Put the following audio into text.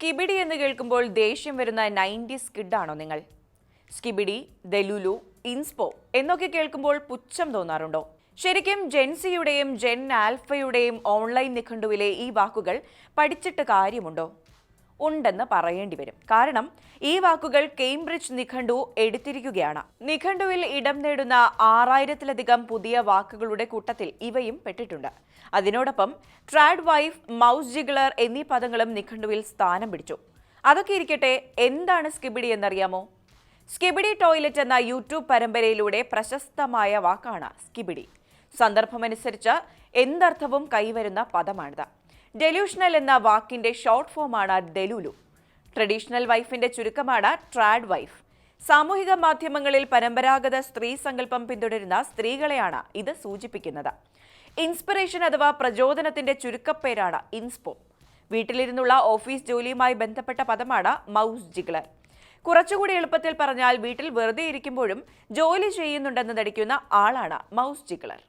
Skibidi എന്ന് കേൾക്കുമ്പോൾ ദേഷ്യം വരുന്ന നയന്റീസ് കിഡാണോ നിങ്ങൾ? സ്കിബിഡി ദലുലു ഇൻസ്പോ എന്നൊക്കെ കേൾക്കുമ്പോൾ പുച്ഛം തോന്നാറുണ്ടോ? ശരിക്കും ജെൻസിയുടെയും ജെൻ ആൽഫയുടെയും ഓൺലൈൻ നിഘണ്ടുവിലെ ഈ വാക്കുകൾ പഠിച്ചിട്ട് കാര്യമുണ്ടോ? ഉണ്ടെന്ന് പറയേണ്ടി വരും. കാരണം ഈ വാക്കുകൾ കേംബ്രിഡ്ജ് നിഘണ്ടു എടുത്തിരിക്കുകയാണ്. നിഘണ്ടുവിൽ ഇടം നേടുന്ന ആറായിരത്തിലധികം പുതിയ വാക്കുകളുടെ കൂട്ടത്തിൽ ഇവയും പെട്ടിട്ടുണ്ട്. അതിനോടൊപ്പം ട്രാഡ് വൈഫ് മൗസ് ജിഗ്ലർ എന്നീ പദങ്ങളും നിഘണ്ടുവിൽ സ്ഥാനം പിടിച്ചു. അതൊക്കെ ഇരിക്കട്ടെ എന്താണ് സ്കിബിഡി എന്നറിയാമോ? സ്കിബിഡി ടോയ്ലറ്റ് എന്ന യൂട്യൂബ് പരമ്പരയിലൂടെ പ്രശസ്തമായ വാക്കാണ് സ്കിബിഡി. സന്ദർഭമനുസരിച്ച് എന്തർത്ഥവും കൈവരുന്ന പദമാണിത്. ഡെലൂഷണൽ എന്ന വാക്കിന്റെ ഷോർട്ട് ഫോമാണ് ഡെലുലു. ട്രഡീഷണൽ വൈഫിന്റെ ചുരുക്കമാണ് ട്രാഡ് വൈഫ് സാമൂഹിക മാധ്യമങ്ങളിൽ പരമ്പരാഗത സ്ത്രീ സങ്കല്പം പിന്തുടരുന്ന സ്ത്രീകളെയാണ് ഇത് സൂചിപ്പിക്കുന്നത്. ഇൻസ്പിറേഷൻ അഥവാ പ്രചോദനത്തിന്റെ ചുരുക്കപ്പേരാണ് ഇൻസ്പോ വീട്ടിലിരുന്നുള്ള ഓഫീസ് ജോലിയുമായി ബന്ധപ്പെട്ട പദമാണ് മൗസ് ജിഗ്ലർ കുറച്ചുകൂടി എളുപ്പത്തിൽ പറഞ്ഞാൽ വീട്ടിൽ വെറുതെ ഇരിക്കുമ്പോഴും ജോലി ചെയ്യുന്നുണ്ടെന്ന് നടിക്കുന്ന ആളാണ് മൗസ് ജിഗ്ലർ